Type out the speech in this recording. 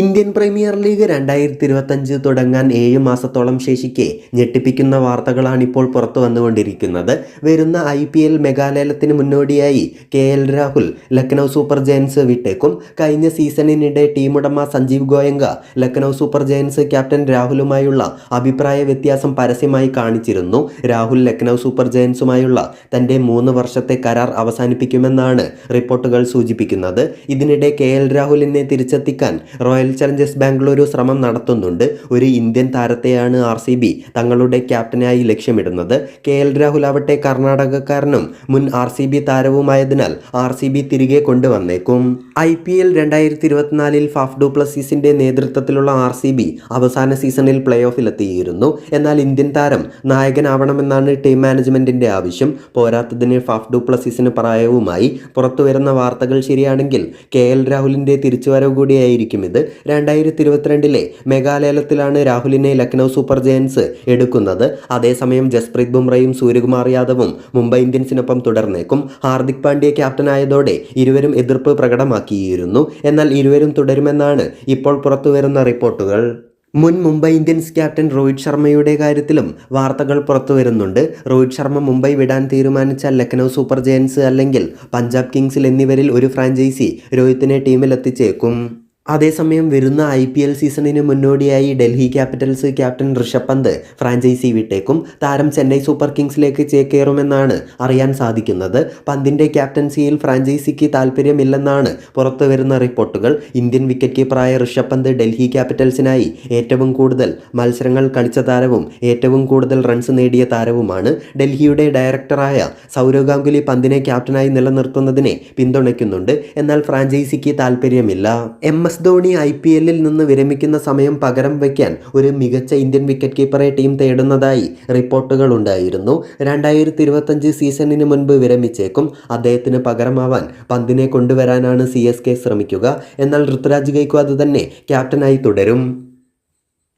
Indian premier league രണ്ടായിരത്തി ഇരുപത്തഞ്ച് തുടങ്ങാൻ ഏഴ് മാസത്തോളം ശേഷിക്കെ ഞെട്ടിപ്പിക്കുന്ന വാർത്തകളാണ് ഇപ്പോൾ പുറത്തു വന്നുകൊണ്ടിരിക്കുന്നത്. വരുന്ന ഐ പി എൽ മെഗാലയലത്തിന് മുന്നോടിയായി K L Rahul Lucknow super giants വിട്ടേക്കും. കഴിഞ്ഞ സീസണിനിടെ ടീമുടമ Sanjiv Goenka Lucknow super giants captain രാഹുലുമായുള്ള അഭിപ്രായ വ്യത്യാസം പരസ്യമായി കാണിച്ചിരുന്നു. രാഹുൽ ലക്നൗ സൂപ്പർ ജയൻസുമായുള്ള തന്റെ മൂന്ന് വർഷത്തെ കരാർ അവസാനിപ്പിക്കുമെന്നാണ് റിപ്പോർട്ടുകൾ സൂചിപ്പിക്കുന്നത്. ഇതിനിടെ കെ എൽ രാഹുലിനെ തിരിച്ചെത്തിക്കാൻ റോയൽ ചലഞ്ചേഴ്സ് ബാംഗ്ലൂരു ശ്രമം നടത്തുന്നുണ്ട്. ഒരു ഇന്ത്യൻ താരത്തെയാണ് ആർ സി ബി തങ്ങളുടെ ക്യാപ്റ്റനായി ലക്ഷ്യമിടുന്നത്. കെ എൽ രാഹുൽ ആവട്ടെ കർണാടകക്കാരനും മുൻ ആർ സി ബി താരവുമായതിനാൽ ആർ സി ബി തിരികെ കൊണ്ടുവന്നേക്കും. ഐ പി എൽ രണ്ടായിരത്തി ഇരുപത്തിനാലിൽ ഫാഫ് ഡു പ്ലസീസിന്റെ നേതൃത്വത്തിലുള്ള ആർ സി ബി അവസാന സീസണിൽ പ്ലേ ഓഫിലെത്തിയിരുന്നു എന്നാൽ ഇന്ത്യൻ താരം നായകനാവണമെന്നാണ് ടീം മാനേജ്മെന്റിന്റെ ആവശ്യം. പോരാത്തതിന് ഫാഫ് ഡു പ്ലസീസിന് പ്രായവുമായി. പുറത്തുവരുന്ന വാർത്തകൾ ശരിയാണെങ്കിൽ കെ എൽ രാഹുലിന്റെ തിരിച്ചുവരവ് കൂടിയായിരിക്കും ഇത്. രണ്ടായിരത്തി ഇരുപത്തിരണ്ടിലെ മെഗാലയലത്തിലാണ് രാഹുലിനെ ലക്നൗ സൂപ്പർ ജയൻസ് എടുക്കുന്നത്. അതേസമയം ജസ്പ്രീത് ബുംറയും സൂര്യകുമാർ യാദവും മുംബൈ ഇന്ത്യൻസിനൊപ്പം തുടർന്നേക്കും. ഹാർദിക് പാണ്ഡ്യ ക്യാപ്റ്റനായതോടെ ഇരുവരും എതിർപ്പ് പ്രകടമാക്കിയിരുന്നു. എന്നാൽ ഇരുവരും തുടരുമെന്നാണ് ഇപ്പോൾ പുറത്തുവരുന്ന റിപ്പോർട്ടുകൾ. മുൻ മുംബൈ ഇന്ത്യൻസ് ക്യാപ്റ്റൻ രോഹിത് ശർമ്മയുടെ കാര്യത്തിലും വാർത്തകൾ പുറത്തു വരുന്നുണ്ട് രോഹിത് ശർമ്മ മുംബൈ വിടാൻ തീരുമാനിച്ച ലക്നൗ സൂപ്പർ ജയൻസ് അല്ലെങ്കിൽ പഞ്ചാബ് കിങ്സിൽ എന്നിവരിൽ ഒരു ഫ്രാഞ്ചൈസി രോഹിത്തിനെ ടീമിലെത്തിച്ചേക്കും. അതേസമയം വരുന്ന ഐ പി എൽ സീസണിന് മുന്നോടിയായി Delhi Capitals captain Rishabh Pant franchise വിട്ടേക്കും. താരം ചെന്നൈ സൂപ്പർ കിങ്സിലേക്ക് ചേക്കേറുമെന്നാണ് അറിയാൻ സാധിക്കുന്നത്. പന്തിന്റെ ക്യാപ്റ്റൻസിയിൽ ഫ്രാഞ്ചൈസിക്ക് താല്പര്യമില്ലെന്നാണ് പുറത്തു വരുന്ന റിപ്പോർട്ടുകൾ. ഇന്ത്യൻ വിക്കറ്റ് കീപ്പറായ ഋഷഭ് പന്ത് ഡൽഹി ക്യാപിറ്റൽസിനായി ഏറ്റവും കൂടുതൽ മത്സരങ്ങൾ കളിച്ച താരവും ഏറ്റവും കൂടുതൽ റൺസ് നേടിയ താരവുമാണ്. ഡൽഹിയുടെ ഡയറക്ടറായ സൗരവ് ഗാംഗുലി പന്തിനെ ക്യാപ്റ്റനായി നിലനിർത്തുന്നതിനെ പിന്തുണയ്ക്കുന്നുണ്ട്. എന്നാൽ ഫ്രാഞ്ചൈസിക്ക് താല്പര്യമില്ല M. S Dhoni I P എല്ലിൽ നിന്ന് വിരമിക്കുന്ന സമയം പകരം വയ്ക്കാൻ ഒരു മികച്ച ഇന്ത്യൻ വിക്കറ്റ് കീപ്പറെ ടീം തേടുന്നതായി റിപ്പോർട്ടുകൾ ഉണ്ടായിരുന്നു. രണ്ടായിരത്തി ഇരുപത്തഞ്ച് സീസണിന് മുൻപ് വിരമിച്ചേക്കും. അദ്ദേഹത്തിന് പകരമാവാൻ പന്തിനെ കൊണ്ടുവരാനാണ് സി ശ്രമിക്കുക. എന്നാൽ ഋതുരാജ് ഗൈക്വാദ് തന്നെ ക്യാപ്റ്റനായി തുടരും.